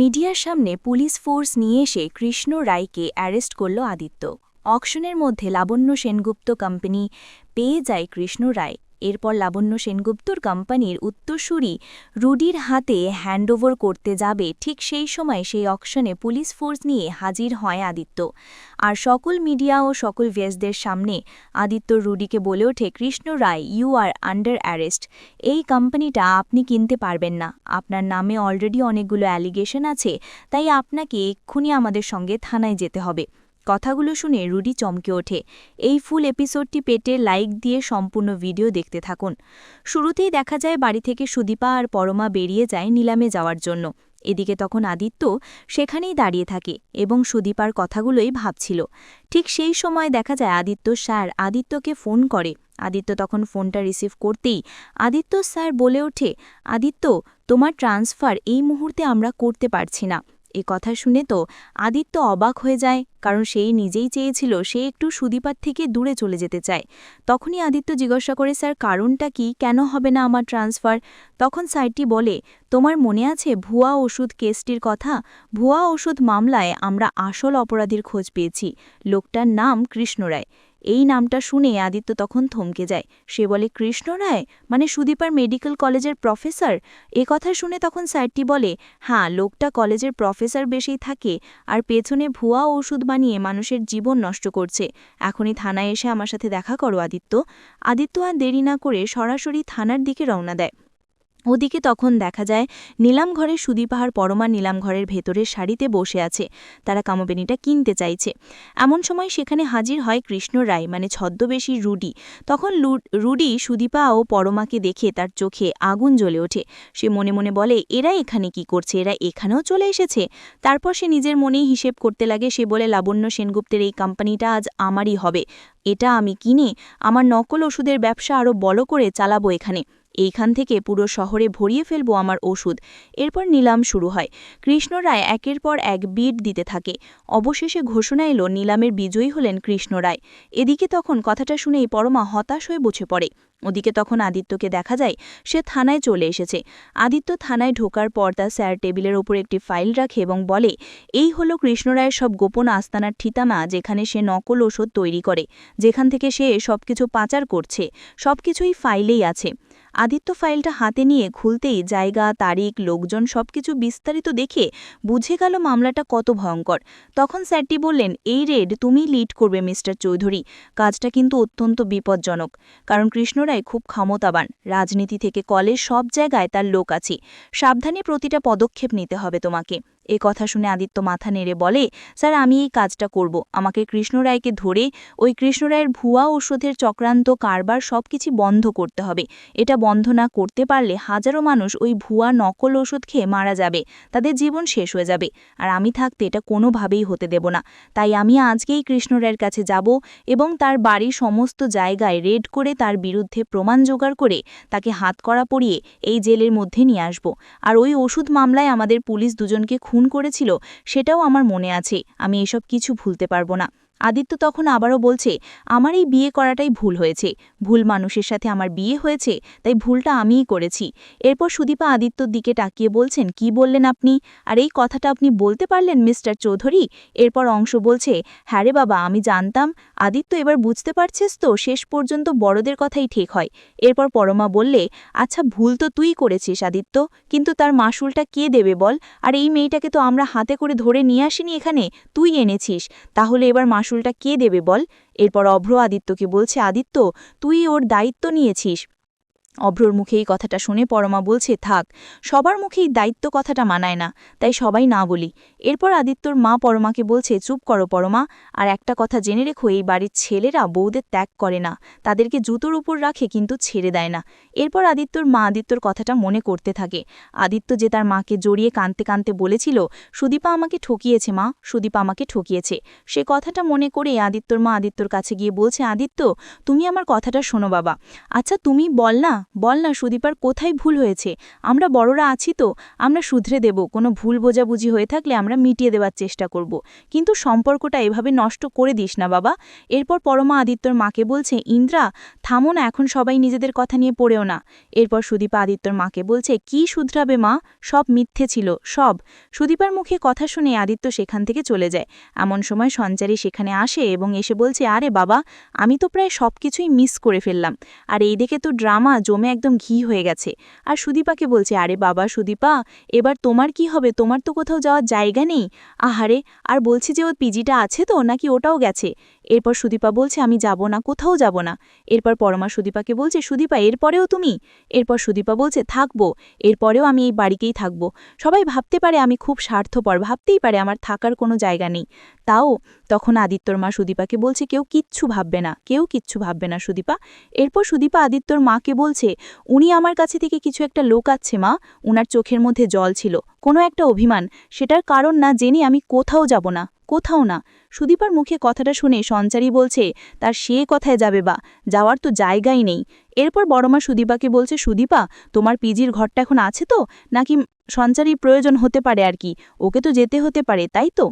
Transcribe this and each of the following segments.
মিডিয়ার সামনে police force নিয়ে এসে কৃষ্ণ রায়কে অ্যারেস্ট করল আদিত্য। অকশনের মধ্যে লাবণ্য সেনগুপ্ত কোম্পানি পেয়ে যায় কৃষ্ণ রায়। এরপর লাবণ্য সেনগুপ্তর কোম্পানির উত্তরসূরি রুডির হাতে হ্যান্ডওভার করতে যাবে, ঠিক সেই সময় সেই অকশনে পুলিশ ফোর্স নিয়ে হাজির হয় আদিত্য। আর সকল মিডিয়া ও সকল ভেসদের সামনে আদিত্য রুডিকে বলে ওঠে, Krishna Roy you are under arrest এই কোম্পানিটা আপনি কিনতে পারবেন না। আপনার নামে অলরেডি অনেকগুলো অ্যালিগেশন আছে, তাই আপনাকে এক্ষুনি আমাদের সঙ্গে থানায় যেতে হবে। কথাগুলো শুনে রুডি চমকে ওঠে। এই ফুল এপিসোডটি পেটে লাইক দিয়ে সম্পূর্ণ ভিডিও দেখতে থাকুন। শুরুতেই দেখা যায় বাড়ি থেকে সুদীপা আর পরমা বেরিয়ে যায় নিলামে যাওয়ার জন্য। এদিকে তখন আদিত্য সেখানেই দাঁড়িয়ে থাকে এবং সুদীপার কথাগুলোই ভাবছিল। ঠিক সেই সময় দেখা যায় আদিত্য স্যার আদিত্যকে ফোন করে। আদিত্য তখন ফোনটা রিসিভ করতেই আদিত্য স্যার বলে ওঠে, আদিত্য, তোমার ট্রান্সফার এই মুহূর্তে আমরা করতে পারছি না। এ কথা শুনে তো আদিত্য অবাক হয়ে যায়, কারণ সেই নিজেই চেয়েছিল সে একটু সুদীপার থেকে দূরে চলে যেতে চায়। তখনই আদিত্য জিজ্ঞাসা করে, স্যার, কারণটা কি? কেন হবে না আমার ট্রান্সফার তখন স্যারটি বলে, তোমার মনে আছে ভুয়া ওষুধ কেসটির কথা? ভুয়া ওষুধ মামলায় আমরা আসল অপরাধীর খোঁজ পেয়েছি। লোকটার নাম কৃষ্ণ রায়। এই নামটা শুনে আদিত্য তখন থমকে যায়। সে বলে, কৃষ্ণ রায়? মানে সুদীপার মেডিকেল কলেজের প্রফেসর? এ কথা শুনে তখন স্যারটি বলে হ্যাঁ লোকটা কলেজের প্রফেসর বেশেই থাকে আর পেছনে ভুয়া ওষুধ বানিয়ে মানুষের জীবন নষ্ট করছে। এখনই থানায় এসে আমার সাথে দেখা করো আদিত্য। আদিত্য আর দেরি না করে সরাসরি থানার দিকে রওনা দেয়। ওদিকে তখন দেখা যায়, নিলাম ঘরে সুদীপাহার পরমা নিলাম ঘরের ভেতরের শাড়িতে বসে আছে। তারা কামবেনিটা কিনতে চাইছে। এমন সময় সেখানে হাজির হয় কৃষ্ণ রায় মানে ছদ্মবেশী রুডি। তখন রুডি সুদীপা ও পরমাকে দেখে তার চোখে আগুন জ্বলে ওঠে। সে মনে মনে বলে, এরা এখানে কি করছে? এরা এখানেও চলে এসেছে? তারপর সে নিজের মনেই হিসেব করতে লাগে। সে বলে, লাবণ্য সেনগুপ্তের এই কোম্পানিটা আজ আমারই হবে। এটা আমি কিনে, আমার নকল ওষুধের ব্যবসা আরও বড় করে চালাবো এখানে। এইখান থেকে পুরো শহরে ভরিয়ে ফেলব আমার ওষুধ। এরপর নিলাম শুরু হয়। কৃষ্ণ রায় একের পর এক বিট দিতে থাকে। অবশেষে ঘোষণা এলো, নিলামের বিজয়ী হলেন কৃষ্ণ রায়। এদিকে তখন কথাটা শুনেই পরমা হতাশ হয়ে বসে পড়ে। ওদিকে তখন আদিত্যকে দেখা যায়, সে থানায় চলে এসেছে। আদিত্য থানায় ঢোকার পর তার স্যার টেবিলের ওপর একটি ফাইল রাখে এবং বলে, এই হলো কৃষ্ণরায়ের সব গোপন আস্তানার ঠিতামা যেখানে সে নকল ওষুধ তৈরি করে। যেখান থেকে সে সবকিছু পাচার করছে। সবকিছুই ফাইলেই আছে। আদিত্য ফাইলটা হাতে নিয়ে খুলতেই জায়গা, তারিখ, লোকজন সবকিছু বিস্তারিত দেখে বুঝে গেল মামলাটা কত ভয়ঙ্কর। তখন স্যারটি বললেন, এই রেড তুমি লিড করবে, মিস্টার চৌধুরী। কাজটা কিন্তু অত্যন্ত বিপজ্জনক, কারণ কৃষ্ণরায় খুব ক্ষমতাবান। রাজনীতি থেকে কলেজ সব জায়গায় তার লোক আছে। সাবধানে প্রতিটা পদক্ষেপ নিতে হবে তোমাকে। এ কথা শুনে আদিত্য মাথা নেড়ে বলে, স্যার, আমি এই কাজটা করব। আমাকে কৃষ্ণরায়কে ধরে ওই কৃষ্ণরায়ের ভুয়া ওষুধের চক্রান্ত কারবার সব কিছু বন্ধ করতে হবে। এটা বন্ধ না করতে পারলে হাজারো মানুষ ওই ভুয়া নকল ওষুধ খেয়ে মারা যাবে। তাদের জীবন শেষ হয়ে যাবে। আর আমি থাকতে এটা কোনোভাবেই হতে দেব না। তাই আমি আজকেই কৃষ্ণরায়ের কাছে যাব এবং তার বাড়ির সমস্ত জায়গায় রেড করে তার বিরুদ্ধে প্রমাণ জোগাড় করে তাকে হাত করা পরিয়ে এই জেলের মধ্যে নিয়ে আসব। আর ওই ওষুধ মামলায় আমাদের পুলিশ দুজনকে খুন করেছিল সেটাও আমার মনে আছে আমি এসব কিছু ভুলতে পারব না। আদিত্য তখন আবারও বলছে, আমার এই বিয়ে করাটাই ভুল হয়েছে। ভুল মানুষের সাথে আমার বিয়ে হয়েছে, তাই ভুলটা আমিই করেছি। এরপর সুদীপা আদিত্যর দিকে তাকিয়ে বলছেন, কি বললেন আপনি? আর এই কথাটা আপনি বলতে পারলেন মিস্টার চৌধুরী? এরপর অংশ বলছে হ্যাঁ রে বাবা, আমি জানতাম। আদিত্য এবার বুঝতে পারছিস তো, শেষ পর্যন্ত বড়দের কথাই ঠিক হয়। এরপর পরমা বললে আচ্ছা ভুল তো তুই করেছিস আদিত্য, কিন্তু তার মাসুলটা কে দেবে বল? আর এই মেয়েটাকে তো আমরা হাতে করে ধরে নিয়ে আসিনি এখানে, তুই এনেছিস। তাহলে এবার মাসুল মাসুলটা কে দেবে বল? এরপর অভ্র আদিত্যকে বলছে আদিত্য তুই ওর দায়িত্ব নিয়েছিস। অভ্রর মুখে এই কথাটা শুনে পরমা বলছে, থাক, সবার মুখেই দায়িত্ব কথাটা মানায় না, তাই সবাই না বলি। এরপর আদিত্যর মা পরমাকে বলছে, চুপ করো পরমা, আর একটা কথা জেনে রেখো, এই বাড়ির ছেলেরা বউদের ত্যাগ করে না, তাদেরকে জুতোর উপর রাখে কিন্তু ছেড়ে দেয় না। এরপর আদিত্যর মা আদিত্যর কথাটা মনে করতে থাকে। আদিত্য যে তার মাকে জড়িয়ে কানতে কানতে বলেছিল, সুদীপা আমাকে ঠকিয়েছে মা, সুদীপা আমাকে ঠকিয়েছে। সে কথাটা মনে করে আদিত্যর মা আদিত্যর কাছে গিয়ে বলছে, আদিত্য, তুমি আমার কথাটা শোনো বাবা। আচ্ছা তুমি বল না বল না সুদীপার কোথায় ভুল হয়েছে। আমরা বড়রা আছি তো, আমরা শুধরে দেব। কোনো ভুল বোঝাবুঝি হয়ে থাকলে আমরা মিটিয়ে দেওয়ার চেষ্টা করব। কিন্তু সম্পর্কটা এভাবে নষ্ট করে দিস না বাবা। এরপর পরমা আদিত্যর মাকে বলছে, ইন্দ্রা, থামো না, এখন সবাই নিজেদের কথা নিয়ে পড়েও না। এরপর সুদীপা আদিত্যর মাকে বলছে, কি শুধরাবে মা? সব মিথ্যে ছিল, সব। সুদীপার মুখে কথা শুনে আদিত্য সেখান থেকে চলে যায়। এমন সময় সঞ্চারী সেখানে আসে এবং এসে বলছে, আরে বাবা, আমি তো প্রায় সব কিছুই মিস করে ফেললাম। আর এই দেখে তো ড্রামা জমে একদম ঘি হয়ে গেছে। আর সুদীপাকে বলছে, আরে বাবা, সুদীপা, এবার তোমার কি হবে? তোমার তো কোথাও যাওয়ার জায়গা নেই? আহারে, আর বলছি যে ওর পিজিটা আছে তো, নাকি ওটাও গেছে? এরপর সুদীপা বলছে, আমি যাব না, কোথাও যাব না। এরপর পরমা সুদীপাকে বলছে, সুদীপা, এরপরেও তুমি? এরপর সুদীপা বলছে, থাকব, এরপরেও আমি এই বাড়িকেই থাকব। সবাই ভাবতে পারে আমি খুব স্বার্থপর, ভাবতেই পারে আমার থাকার কোনো জায়গা নেই। তাও তখন আদিত্যর মা সুদীপাকে বলছে, কেউ কিচ্ছু ভাববে না, কেউ কিচ্ছু ভাববে না সুদীপা। এরপর সুদীপা আদিত্যর মাকে বলছে, উনি আমার কাছে থেকে কিছু একটা লোক আছে মা। উনার চোখের মধ্যে জল ছিল। কোনো একটা অভিমান, সেটার কারণ না জেনে আমি কোথাও যাব না, কোথাও না। সুদীপার মুখে কথাটা শুনে সঞ্চারী বলছে, তার সে কথায় যাবে বা? যাওয়ার তো জায়গাই নেই। এরপর বড়মা সুদীপাকে বলছে, সুদীপা, তোমার পিজির ঘরটা এখন আছে তো? নাকি সঞ্চারী প্রয়োজন হতে পারে আর কি? ওকে তো যেতে হতে পারে, তাই তো?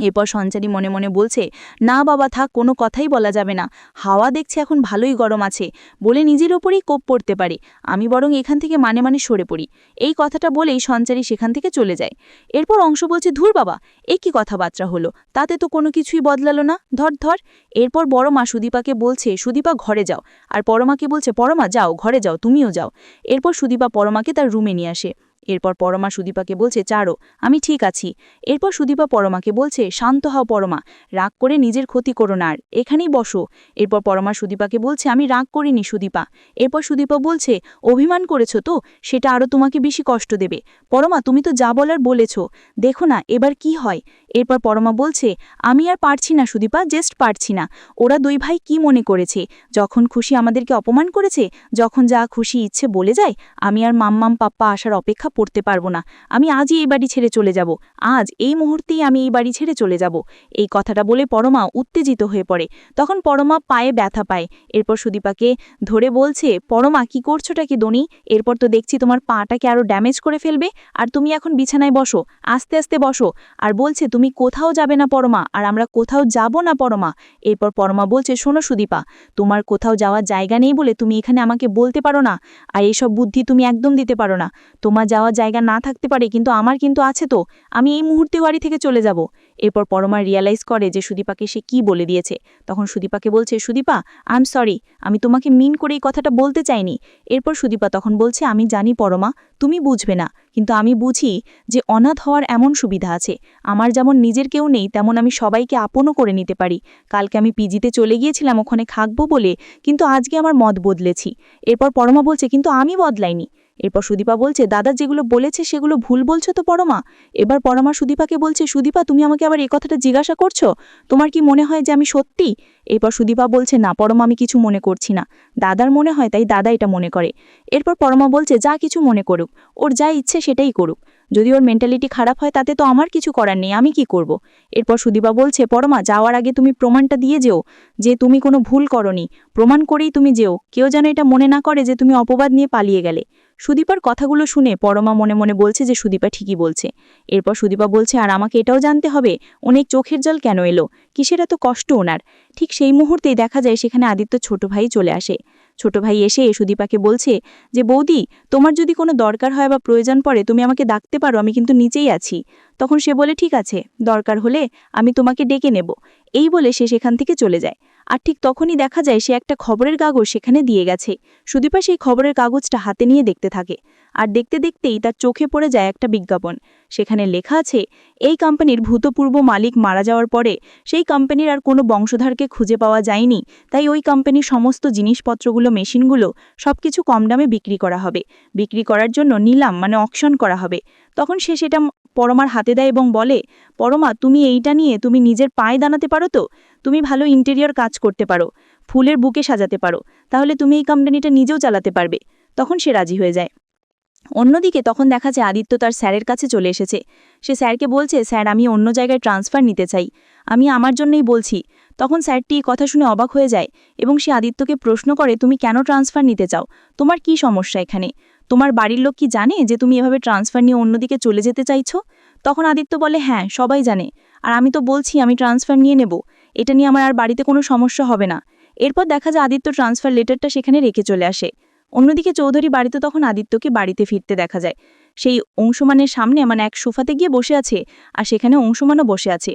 এরপর সঞ্চারী মনে মনে বলছে, না বাবা, থাক, কোনো কথাই বলা যাবে না। হাওয়া দেখছে এখন ভালোই গরম আছে। বলে নিজের ওপরেই কোপ পড়তে পারে। আমি বরং এখান থেকে মানে মানে সরে পড়ি। এই কথাটা বলেই সঞ্চারী সেখান থেকে চলে যায়। এরপর অংশ বলছে, ধুর বাবা এই কি কথাবার্তা হলো? তাতে তো কোনো কিছুই বদলালো না। ধর ধর। এরপর বড় মা সুদীপাকে বলছে, সুদীপা, ঘরে যাও। আর পরমাকে বলছে, পরমা, যাও, ঘরে যাও, তুমিও যাও। এরপর সুদীপা পরমাকে তার রুমে নিয়ে আসে। এরপর পরমা সুদীপাকে বলছে, চারো, আমি ঠিক আছি। এরপর সুদীপা পরমাকে বলছে, শান্ত হও পরমা, রাগ করে নিজের ক্ষতি করো না আর, এখানেই বসো। এরপর পরমা সুদীপাকে বলছে, আমি রাগ করিনি সুদীপা। এরপর সুদীপা বলছে, অভিমান করেছ তো, সেটা আরও তোমাকে বেশি কষ্ট দেবে। পরমা, তুমি তো যা বলার বলেছ। দেখো না, এবার কি হয়? এরপর পরমা বলছে, আমি আর পারছি না সুদীপা জাস্ট পারছি না। ওরা দুই ভাই কি মনে করেছে? যখন খুশি আমাদেরকে অপমান করেছে, যখন যা খুশি ইচ্ছে বলে যায়, আমি আর মাম্মাম পাপ্পা আসার অপেক্ষা পড়তে পারব না। আমি আজই এই বাড়ি ছেড়ে চলে যাব। আজ এই মুহূর্তেই আমি এই বাড়ি ছেড়ে চলে যাব। এই কথাটা বলে পরমা উত্তেজিত হয়ে পড়ে। তখন পরমা পায়ে ব্যথা পায়। এরপর সুদীপাকে ধরে বলছে, পরমা, কি করছোটা কি দনি এরপর তো দেখছি তোমার পাটাকে আরও ড্যামেজ করে ফেলবে। আর তুমি এখন বিছানায় বসো, আস্তে আস্তে বসো। আর বলছে, তুমি কোথাও যাবে না পরমা, আর আমরা কোথাও যাব না পরমা। এরপর পরমা বলছে, শোনো সুদীপা, তোমার কোথাও যাওয়ার জায়গা নেই বলে তুমি এখানে আমাকে বলতে পারো না, আর এইসব বুদ্ধি তুমি একদম দিতে পারো না। তোমার যাওয়ার জায়গা না থাকতে পারে, কিন্তু আমার কিন্তু আছে তো। আমি এই মুহূর্তে বাড়ি থেকে চলে যাব। এরপর পরমা রিয়ালাইজ করে যে সুদীপাকে সে কি বলে দিয়েছে। তখন সুদীপাকে বলছে, সুদীপা আই এম সরি আমি তোমাকে মিন করে এই কথাটা বলতে চাইনি। এরপর সুদীপা তখন বলছে, আমি জানি পরমা, তুমি বুঝবে না, কিন্তু আমি বুঝি যে অনাথ হওয়ার এমন সুবিধা আছে। আমার যেমন নিজের কেউ নেই, তেমন আমি সবাইকে আপনও করে নিতে পারি। কালকে আমি পিজিতে চলে গিয়েছিলাম, ওখানে খাকবো বলে, কিন্তু আজকে আমার মত বদলেছি। এরপর পরমা বলছে, কিন্তু আমি বদলাইনি। এরপর সুদীপা বলছে, দাদা যেগুলো বলেছে সেগুলো ভুল বলছো তো পরমা? এবার পরমা সুদীপাকে বলছে, সুদীপা, তুমি আমাকে আবার এই কথাটা জিজ্ঞাসা করছ? তোমার কি মনে হয় যে আমি সত্যি? এরপর সুদীপা বলছে, না পরমা, আমি কিছু মনে করছি না। দাদার মনে হয়, তাই দাদা এটা মনে করে। এরপর পরমা বলছে, যা কিছু মনে করুক, ওর যা ইচ্ছে সেটাই করুক। যদি ওর মেন্টালিটি খারাপ হয়, তাতে তো আমার কিছু করার নেই, আমি কি করব। এরপর সুদীপা বলছে, পরমা, যাওয়ার আগে তুমি প্রমাণটা দিয়ে যেও যে তুমি কোনো ভুল করনি। প্রমাণ করেই তুমি যেও। কেউ যেন এটা মনে না করে যে তুমি অপবাদ নিয়ে পালিয়ে গেলে। সুদীপার কথাগুলো শুনে পরমা মনে মনে বলছে যে সুদীপা ঠিকই বলছে। এরপর সুদীপা বলছে, আর আমাকে এটাও জানতে হবে, অনেক চোখের জল কেন এলো? কিসের এত কষ্ট ওনার? ঠিক সেই মুহূর্তেই দেখা যায় সেখানে আদিত্য ছোট ভাই চলে আসে। ছোট ভাই এসে সুদীপাকে বলছে যে, বৌদি, তোমার যদি কোনো দরকার হয় বা প্রয়োজন পড়ে, তুমি আমাকে ডাকতে পারো, আমি কিন্তু নিচেই আছি। তখন সে বলে, ঠিক আছে, দরকার হলে আমি তোমাকে ডেকে নেব। এই বলে সে সেখান থেকে চলে যায়। আর ঠিক তখনই দেখা যায় সে একটা খবরের কাগজ সেখানে দিয়ে গেছে। সুদীপা সেই খবরের কাগজটা হাতে নিয়ে দেখতে থাকে। আর দেখতে দেখতেই তার চোখে পড়ে যায় একটা বিজ্ঞাপন। সেখানে লেখা আছে, এই কোম্পানির ভূতপূর্ব মালিক মারা যাওয়ার পরে সেই কোম্পানির আর কোনো বংশধারকে খুঁজে পাওয়া যায়নি। তাই ওই কোম্পানির সমস্ত জিনিসপত্রগুলো, মেশিনগুলো সবকিছু কম দামে বিক্রি করা হবে। বিক্রি করার জন্য নিলাম মানে অকশন করা হবে। তখন সে সেটা পরমার হাতে দেয় এবং বলে, পরমা, তুমি এইটা নিয়ে তুমি নিজের পায়ে দাঁড়াতে পারো তো? তুমি ভালো ইন্টেরিয়র কাজ করতে পারো, ফুলের বুকে সাজাতে পারো, তাহলে তুমি এই কোম্পানিটা নিজেও চালাতে পারবে। তখন সে রাজি হয়ে যায়। অন্যদিকে তখন দেখা যায় আদিত্য তার স্যারের কাছে চলে এসেছে। সে স্যারকে বলছে, স্যার, আমি অন্য জায়গায় ট্রান্সফার নিতে চাই। আমি আমার জন্যই বলছি। তখন স্যারটি কথা শুনে অবাক হয়ে যায় এবং সে আদিত্যকে প্রশ্ন করে, তুমি কেন ট্রান্সফার নিতে চাও? তোমার কি সমস্যা এখানে? তোমার বাড়ির লোক কি জানে যে তুমি এভাবে ট্রান্সফার নিয়ে অন্যদিকে চলে যেতে চাইছো? তখন আদিত্য বলে হ্যাঁ সবাই জানে। আর আমি তো বলছি আমি ট্রান্সফার নিয়ে নেব। এটা নিয়ে আমার আর বাড়িতে কোনো সমস্যা হবে না। এরপর দেখা যায় আদিত্য ট্রান্সফার লেটারটা সেখানে রেখে চলে আসে। অন্যদিকে চৌধুরী বাড়িতে তখন আদিত্যকে বাড়িতে ফিরতে দেখা যায়। সেই অংশমানের সামনে মানে এক সোফাতে গিয়ে বসে আছে আর সেখানে অংশমানও বসে আছে।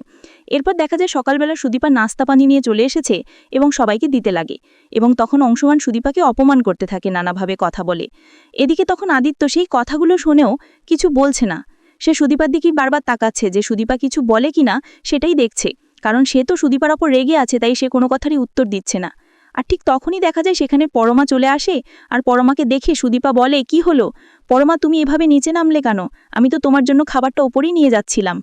এরপর দেখা যায় সকালবেলা সুদীপা নাস্তা পানি নিয়ে চলে এসেছে এবং সবাইকে দিতে লাগে এবং তখন অংশমান সুদীপাকে অপমান করতে থাকে, নানাভাবে কথা বলে। এদিকে তখন আদিত্য সেই কথাগুলো শুনেও কিছু বলছে না। সে সুদীপার দিকেই বারবার তাকাচ্ছে যে সুদীপা কিছু বলে কিনা সেটাই দেখছে, কারণ সে তো সুদীপার ওপর রেগে আছে, তাই সে কোনো কথারই উত্তর দিচ্ছে না। আর ঠিক তখনই দেখা যায় সেখানে পরমা চলে আসে আর পরমাকে দেখে সুদীপা বলে, কি হলো? পরমা, তুমি এভাবে নিচে নামলে কেন? আমি তো তোমার জন্য খাবারটা ওপরেই নিয়ে যাচ্ছিলাম।